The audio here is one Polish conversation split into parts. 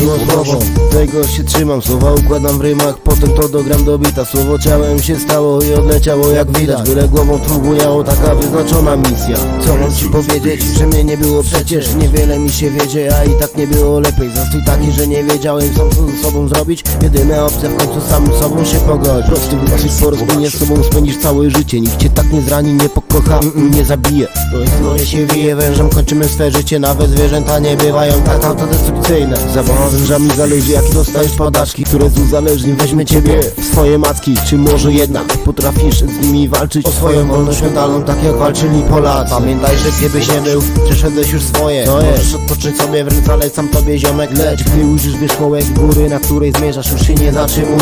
Miło słowo, tego się trzymam. Słowa układam w rymach, potem to dogram do bita. Słowo ciałem się stało i odleciało jak widać. Byle głową próbujało, taka wyznaczona misja. Co mam ci powiedzieć, że mnie nie było przecież. Niewiele mi się wiedzie, a i tak nie było lepiej. Zastój taki, że nie wiedziałem co ze sobą zrobić. Jedyna opcja w końcu samym sobą się pogodzić. Prosty wyścig po rozminie z sobą spędzisz całe życie. Nikt cię tak nie zrani, nie pokocha, mm, nie zabije. To jest moje się wije wężem, kończymy swe życie. Nawet zwierzęta nie bywają tak autodestrukcyjne. Zabawa wężami zależy jak dostajesz padaczki Które z uzależni weźmie ciebie. W swoje macki Czy może jednak potrafisz z nimi walczyć? O swoją wolność mentalną, tak jak walczyli Polacy. Pamiętaj, że gdzie byś nie był, przeszedłeś już swoje. To Możesz odpocząć sobie w ręce, lecam tobie ziomek Lecz gdy ujrzysz wierzchołek góry, na której zmierzasz Już się nie zatrzymuj,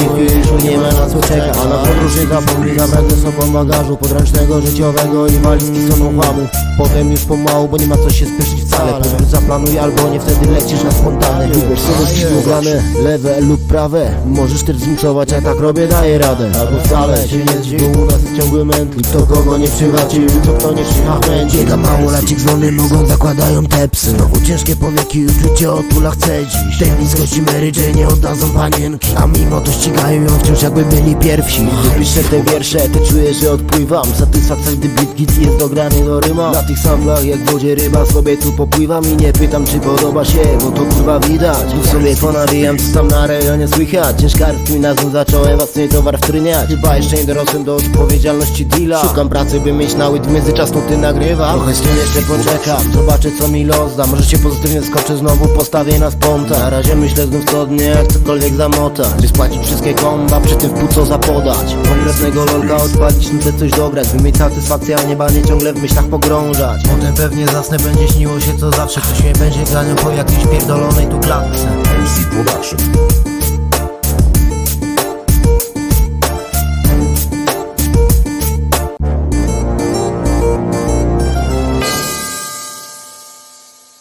już nie ma na co czekać A na podróż nie zapomnij ze sobą bagażu Podręcznego, życiowego i walizki z chłamu Potem już pomału, bo nie ma co się spieszyć wcale. Podróż zaplanuj albo nie wtedy lecisz na spontany. Wybierz sobie śmigane, lewe lub prawe. Możesz też zmusować, a tak robię, daję radę. Albo wcale się nie zdziw, bo u nas ciągły mętlik Kto kogo nie przywacił, co kto nie przychachęci Biega małolacik z wolnym nogą zakładają te psy Znowu ciężkie powieki, uczucie otula chce dziś. Tej bliskości merycze nie oddadzą panienki. A mimo to ścigają ją wciąż jakby byli pierwsi. Gdy piszę te wiersze, to czuję, że odpływam. Satysfakcja, gdy beat jest dograny do ryma. Na tych samplach jak w wodzie ryba sobie tu popływam. I nie pytam czy podoba się, bo to kurwa widać I sobie ponawijam, co tam na rejonie słychać. Ciężkarstwi na znów zacząłem własny towar wtryniać Chyba jeszcze nie dorosłem do odpowiedzialności deala. Szukam pracy, by mieć na łyt w międzyczas nuty nagrywam Trochę z tym jeszcze poczekam, zobaczę co mi los da. Może się pozytywnie skoczę, znowu postawię na sponta. Na razie myślę znów co dnie, cokolwiek zamotać. By spłacić wszystkie komba, przy tym w co zapodać. Konkretnego lolka odpalić, nicę coś dograć By mieć satysfakcję, a nie banie ciągle w myślach pogrążać. Potem pewnie zasnę, będzie śniło się co zawsze. Ktoś mnie będzie ganiał po jakiejś pierdolonej tu klatce MC Production.